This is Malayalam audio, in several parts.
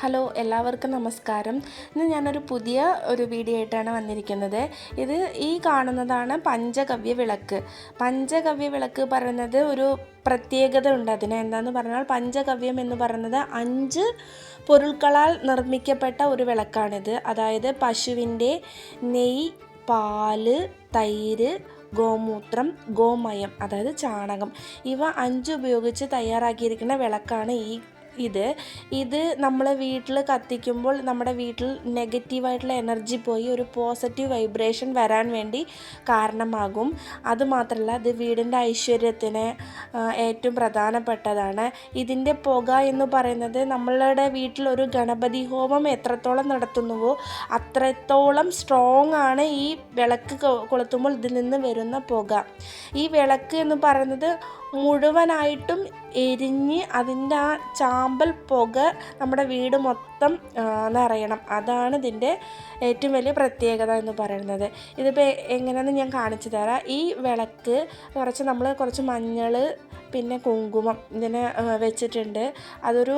ഹലോ എല്ലാവർക്കും നമസ്കാരം. ഇന്ന് ഞാനൊരു പുതിയ ഒരു വീഡിയോ ആയിട്ടാണ് വന്നിരിക്കുന്നത്. ഇത് ഈ കാണുന്നതാണ് പഞ്ചഗവ്യ വിളക്ക്. പഞ്ചഗവ്യ വിളക്ക് പറയുന്നത് ഒരു പ്രത്യേകത ഉണ്ട് അതിന്. എന്താന്ന് പറഞ്ഞാൽ പഞ്ചഗവ്യം എന്ന് പറയുന്നത് അഞ്ച് പൊരുൾകളാൽ നിർമ്മിക്കപ്പെട്ട ഒരു വിളക്കാണിത്. അതായത് പശുവിന്റെ നെയ് പാൽ തൈര് ഗോമൂത്രം ഗോമയം അതായത് ചാണകം. ഇവ അഞ്ച് ഉപയോഗിച്ച് തയ്യാറാക്കിയിരിക്കുന്ന വിളക്കാണ് ഈ ഇത്. ഇത് നമ്മൾ വീട്ടിൽ കത്തിക്കുമ്പോൾ നമ്മുടെ വീട്ടിൽ നെഗറ്റീവായിട്ടുള്ള എനർജി പോയി ഒരു പോസിറ്റീവ് വൈബ്രേഷൻ വരാൻ വേണ്ടി കാരണമാകും. അതുമാത്രമല്ല ഇത് വീടിന്റെ ഐശ്വര്യത്തിന് ഏറ്റവും പ്രധാനപ്പെട്ടതാണ്. ഇതിന്റെ പുക എന്ന് പറയുന്നത് നമ്മളുടെ വീട്ടിൽ ഒരു ഗണപതി ഹോമം എത്രത്തോളം നടത്തുന്നുവോ അത്രത്തോളം സ്ട്രോങ് ആണ് ഈ വിളക്ക് കൊളുത്തുമ്പോൾ ഇതിൽ നിന്ന് വരുന്ന പുക. ഈ വിളക്ക് എന്ന് പറയുന്നത് മുഴുവനായിട്ടും എരിഞ്ഞ് അതിന്റെ ആ ചാമ്പൽ പുക നമ്മുടെ വീട് മൊത്തം നിറയണം. അതാണ് ഇതിന്റെ ഏറ്റവും വലിയ പ്രത്യേകത എന്ന് പറയുന്നത്. ഇതിപ്പോൾ എങ്ങനെയാണെന്ന് ഞാൻ കാണിച്ചു തരാം. ഈ വിളക്ക് കുറച്ച് നമ്മൾ കുറച്ച് മഞ്ഞൾ പിന്നെ കുങ്കുമം ഇതിനെ വെച്ചിട്ടുണ്ട്. അതൊരു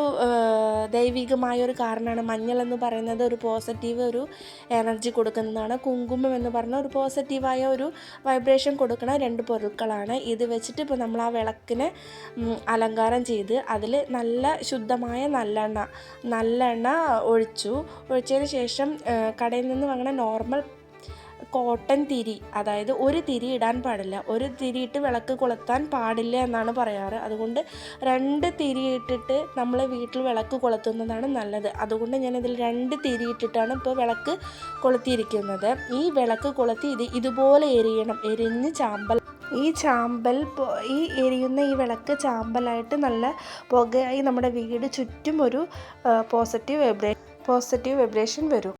ദൈവികമായൊരു കാരണമാണ്. മഞ്ഞൾ എന്ന് പറയുന്നത് ഒരു പോസിറ്റീവ് ഒരു എനർജി കൊടുക്കുന്നതാണ്. കുങ്കുമം എന്ന് പറഞ്ഞാൽ ഒരു പോസിറ്റീവായ ഒരു വൈബ്രേഷൻ കൊടുക്കുന്ന രണ്ട് പൊരുക്കളാണ്. ഇത് വെച്ചിട്ട് ഇപ്പോൾ നമ്മൾ ആ വിളക്കിനെ അലങ്കാരം ചെയ്ത് അതിൽ നല്ല ശുദ്ധമായ നല്ലെണ്ണ നല്ലെണ്ണ ഒഴിച്ചു. ഒഴിച്ചതിന് ശേഷം കടയിൽ നിന്ന് വാങ്ങുന്ന നോർമൽ കോട്ടൺ തിരി അതായത് ഒരു തിരി ഇടാൻ പാടില്ല. ഒരു തിരിയിട്ട് വിളക്ക് കൊളുത്താൻ പാടില്ല എന്നാണ് പറയാറ്. അതുകൊണ്ട് രണ്ട് തിരി ഇട്ടിട്ട് നമ്മൾ വീട്ടിൽ വിളക്ക് കൊളുത്തുന്നതാണ് നല്ലത്. അതുകൊണ്ട് ഞാൻ ഇതിൽ രണ്ട് തിരി ഇട്ടിട്ടാണ് ഇപ്പോൾ വിളക്ക് കൊളുത്തിയിരിക്കുന്നത്. ഈ വിളക്ക് കൊളുത്തി ഇത് ഇതുപോലെ എരിയണം. എരിഞ്ഞ് ചാമ്പൽ ഈ ചാമ്പൽ ഈ എരിയുന്ന ഈ വിളക്ക് ചാമ്പലായിട്ട് നല്ല പുകയായി നമ്മുടെ വീട് ചുറ്റും ഒരു പോസിറ്റീവ് വൈബ്രേ പോസിറ്റീവ് വൈബ്രേഷൻ വരും.